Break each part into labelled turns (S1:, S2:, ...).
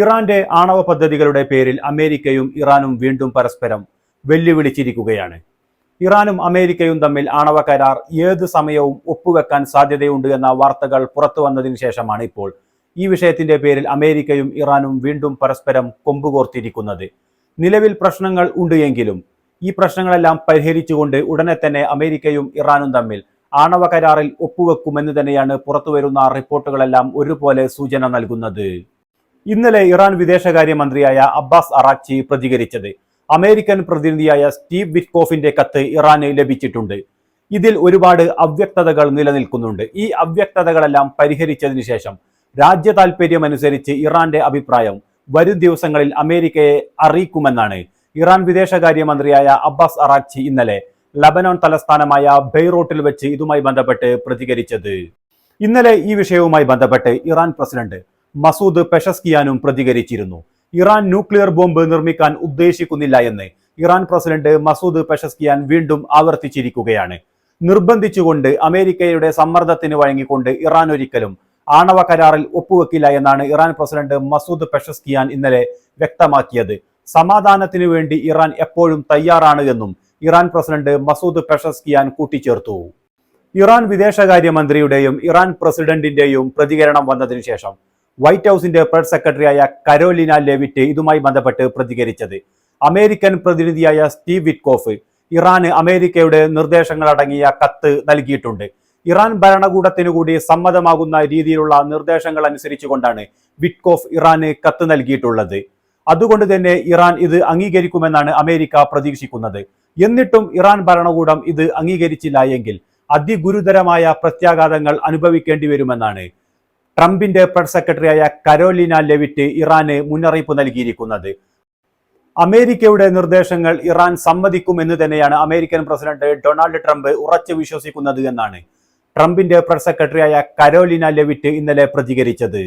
S1: ഇറാന്റെ ആണവ പദ്ധതികളുടെ പേരിൽ അമേരിക്കയും ഇറാനും വീണ്ടും പരസ്പരം വെല്ലുവിളിച്ചിരിക്കുകയാണ്. ഇറാനും അമേരിക്കയും തമ്മിൽ ആണവ കരാർ ഏത് സമയവും ഒപ്പുവെക്കാൻ സാധ്യതയുണ്ട് എന്ന വാർത്തകൾ പുറത്തു വന്നതിന് ശേഷമാണ് ഇപ്പോൾ ഈ വിഷയത്തിന്റെ പേരിൽ അമേരിക്കയും ഇറാനും വീണ്ടും പരസ്പരം കൊമ്പുകോർത്തിരിക്കുന്നത്. നിലവിൽ പ്രശ്നങ്ങൾ ഉണ്ട് എങ്കിലും ഈ പ്രശ്നങ്ങളെല്ലാം പരിഹരിച്ചുകൊണ്ട് ഉടനെ തന്നെ അമേരിക്കയും ഇറാനും തമ്മിൽ ആണവ കരാറിൽ ഒപ്പുവെക്കുമെന്ന് തന്നെയാണ് പുറത്തുവരുന്ന റിപ്പോർട്ടുകളെല്ലാം ഒരുപോലെ സൂചന നൽകുന്നത്. ഇന്നലെ ഇറാൻ വിദേശകാര്യമന്ത്രിയായ അബ്ബാസ് അറാക്ചി പ്രതികരിച്ചത്. അമേരിക്കൻ പ്രതിനിധിയായ സ്റ്റീവ് വിറ്റ്കോഫിന്റെ കത്ത് ഇറാന് ലഭിച്ചിട്ടുണ്ട്. ഇതിൽ ഒരുപാട് അവ്യക്തതകൾ നിലനിൽക്കുന്നുണ്ട്. ഈ അവ്യക്തതകളെല്ലാം പരിഹരിച്ചതിന് ശേഷം രാജ്യ താൽപര്യമനുസരിച്ച് ഇറാന്റെ അഭിപ്രായം വരും ദിവസങ്ങളിൽ അമേരിക്കയെ അറിയിക്കുമെന്നാണ് ഇറാൻ വിദേശകാര്യമന്ത്രിയായ അബ്ബാസ് അറാക്ചി ഇന്നലെ ലബനോൺ തലസ്ഥാനമായ ബെയ്റോട്ടിൽ വെച്ച് ഇതുമായി ബന്ധപ്പെട്ട് പ്രതികരിച്ചത്. ഇന്നലെ ഈ വിഷയവുമായി ബന്ധപ്പെട്ട് ഇറാൻ പ്രസിഡന്റ് മസൂദ് പെഷസ്കിയാനും പ്രതികരിച്ചിരുന്നു. ഇറാൻ ന്യൂക്ലിയർ ബോംബ് നിർമ്മിക്കാൻ ഉദ്ദേശിക്കുന്നില്ല എന്ന് ഇറാൻ പ്രസിഡന്റ് മസൂദ് പെഷസ്കിയാൻ വീണ്ടും ആവർത്തിച്ചിരിക്കുകയാണ്. നിർബന്ധിച്ചുകൊണ്ട് അമേരിക്കയുടെ സമ്മർദ്ദത്തിന് വഴങ്ങിക്കൊണ്ട് ഇറാൻ ഒരിക്കലും ആണവ കരാറിൽ ഒപ്പുവെക്കില്ല എന്നാണ് ഇറാൻ പ്രസിഡന്റ് മസൂദ് പെഷസ്കിയാൻ ഇന്നലെ വ്യക്തമാക്കിയത്. സമാധാനത്തിനു വേണ്ടി ഇറാൻ എപ്പോഴും തയ്യാറാണ് എന്നും ഇറാൻ പ്രസിഡന്റ് മസൂദ് പെഷസ്കിയാൻ കൂട്ടിച്ചേർത്തു. ഇറാൻ വിദേശകാര്യമന്ത്രിയുടെയും ഇറാൻ പ്രസിഡന്റിന്റെയും പ്രതികരണം വന്നതിനു ശേഷം വൈറ്റ് ഹൌസിന്റെ പ്രസ് സെക്രട്ടറിയായ കരോലിന ലെവിറ്റ് ഇതുമായി ബന്ധപ്പെട്ട് പ്രതികരിച്ചത്. അമേരിക്കൻ പ്രതിനിധിയായ സ്റ്റീവ് വിറ്റ്കോഫ് ഇറാന് അമേരിക്കയുടെ നിർദ്ദേശങ്ങൾ അടങ്ങിയ കത്ത് നൽകിയിട്ടുണ്ട്. ഇറാൻ ഭരണകൂടത്തിനു കൂടി സമ്മതമാകുന്ന രീതിയിലുള്ള നിർദ്ദേശങ്ങൾ അനുസരിച്ചുകൊണ്ടാണ് വിറ്റ്കോഫ് ഇറാന് കത്ത് നൽകിയിട്ടുള്ളത്. അതുകൊണ്ട് തന്നെ ഇറാൻ ഇത് അംഗീകരിക്കുമെന്നാണ് അമേരിക്ക പ്രതീക്ഷിക്കുന്നത്. എന്നിട്ടും ഇറാൻ ഭരണകൂടം ഇത് അംഗീകരിച്ചില്ല എങ്കിൽ അതിഗുരുതരമായ പ്രത്യാഘാതങ്ങൾ അനുഭവിക്കേണ്ടി വരുമെന്നാണ് ട്രംപിന്റെ പ്രസ് സെക്രട്ടറിയായ കരോലിന ലെവിറ്റ് ഇറാന് മുന്നറിയിപ്പ് നൽകിയിരിക്കുന്നത്. അമേരിക്കയുടെ നിർദ്ദേശങ്ങൾ ഇറാൻ സമ്മതിക്കും എന്ന് തന്നെയാണ് അമേരിക്കൻ പ്രസിഡന്റ് ഡൊണാൾഡ് ട്രംപ് ഉറച്ചു വിശ്വസിക്കുന്നത് എന്നാണ് ട്രംപിന്റെ പ്രസ് സെക്രട്ടറിയായ കരോലിന ലെവിറ്റ് ഇന്നലെ പ്രതികരിച്ചത്.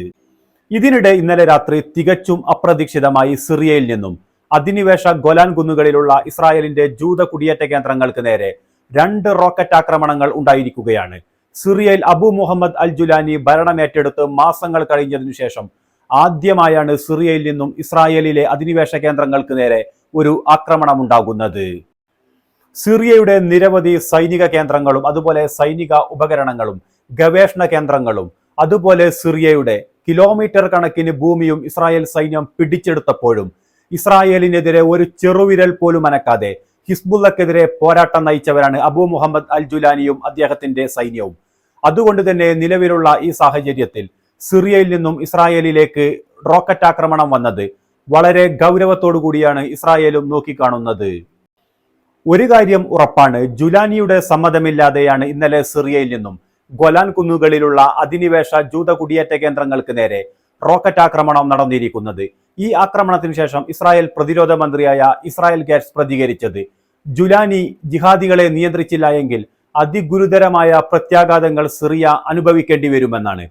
S1: ഇതിനിടെ ഇന്നലെ രാത്രി തികച്ചും അപ്രതീക്ഷിതമായി സിറിയയിൽ നിന്നും അധിനിവേശ ഗൊലാൻ കുന്നുകളിലുള്ള ഇസ്രായേലിന്റെ ജൂത കുടിയേറ്റ കേന്ദ്രങ്ങൾക്ക് നേരെ രണ്ട് റോക്കറ്റ് ആക്രമണങ്ങൾ ഉണ്ടായിരിക്കുകയാണ്. സിറിയയിൽ അബു മുഹമ്മദ് അൽ ജുലാനി ഭരണം ഭരണമേറ്റെടുത്ത് മാസങ്ങൾ കഴിഞ്ഞതിനു ശേഷം ആദ്യമായാണ് സിറിയയിൽ നിന്നും ഇസ്രായേലിലെ അധിനിവേശ കേന്ദ്രങ്ങൾക്ക് നേരെ ഒരു ആക്രമണം ഉണ്ടാകുന്നത് സിറിയയുടെ നിരവധി സൈനിക കേന്ദ്രങ്ങളും അതുപോലെ സൈനിക ഉപകരണങ്ങളും ഗവേഷണ കേന്ദ്രങ്ങളും അതുപോലെ സിറിയയുടെ കിലോമീറ്റർ കണക്കിന് ഭൂമിയും ഇസ്രായേൽ സൈന്യം പിടിച്ചെടുത്തപ്പോഴും ഇസ്രായേലിനെതിരെ ഒരു ചെറുവിരൽ പോലും അനക്കാതെ ഹിസ്ബുള്ളക്കെതിരെ പോരാട്ടം നയിച്ചവരാണ് അബു മുഹമ്മദ് അൽ ജുലാനിയും അദ്ദേഹത്തിന്റെ സൈന്യവും. അതുകൊണ്ട് തന്നെ നിലവിലുള്ള ഈ സാഹചര്യത്തിൽ സിറിയയിൽ നിന്നും ഇസ്രായേലിലേക്ക് റോക്കറ്റ് ആക്രമണം വന്നത് വളരെ ഗൗരവത്തോടു കൂടിയാണ് ഇസ്രായേലും നോക്കിക്കാണുന്നത്. ഒരു കാര്യം ഉറപ്പാണ് ജുലാനിയുടെ സമ്മതമില്ലാതെയാണ് ഇന്നലെ സിറിയയിൽ നിന്നും ഗൊലാൻ കുന്നുകളിലുള്ള അധിനിവേശ ജൂത കുടിയേറ്റ കേന്ദ്രങ്ങൾക്ക് നേരെ റോക്കറ്റ് ആക്രമണം നടന്നിരിക്കുന്നത്. ഈ ആക്രമണത്തിന് ശേഷം ഇസ്രായേൽ പ്രതിരോധ മന്ത്രിയായ ഇസ്രായേൽ ഗേറ്റ്സ് പ്രതികരിച്ചത്. ജുലാനി ജിഹാദികളെ നിയന്ത്രിച്ചില്ല എങ്കിൽ അതിഗുരുതരമായ പ്രത്യാഘാതങ്ങൾ സിറിയ അനുഭവിക്കേണ്ടി വരുമെന്നാണ്.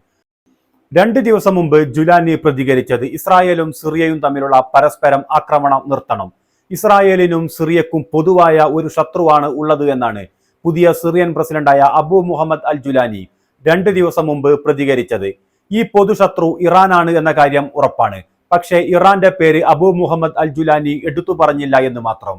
S1: രണ്ട് ദിവസം മുമ്പ് ജുലാനി പ്രതികരിച്ചത് ഇസ്രായേലും സിറിയയും തമ്മിലുള്ള പരസ്പരം ആക്രമണം നിർത്തണം. ഇസ്രായേലിനും സിറിയക്കും പൊതുവായ ഒരു ശത്രുവാണ് ഉള്ളത് എന്നാണ് പുതിയ സിറിയൻ പ്രസിഡന്റായ അബു മുഹമ്മദ് അൽ ജുലാനി രണ്ട് ദിവസം മുമ്പ് പ്രതികരിച്ചത്. ഈ പൊതുശത്രു ഇറാനാണ് എന്ന കാര്യം ഉറപ്പാണ്. പക്ഷേ ഇറാന്റെ പേര് അബു മുഹമ്മദ് അൽ ജുലാനി എടുത്തു പറഞ്ഞില്ല എന്ന് മാത്രം.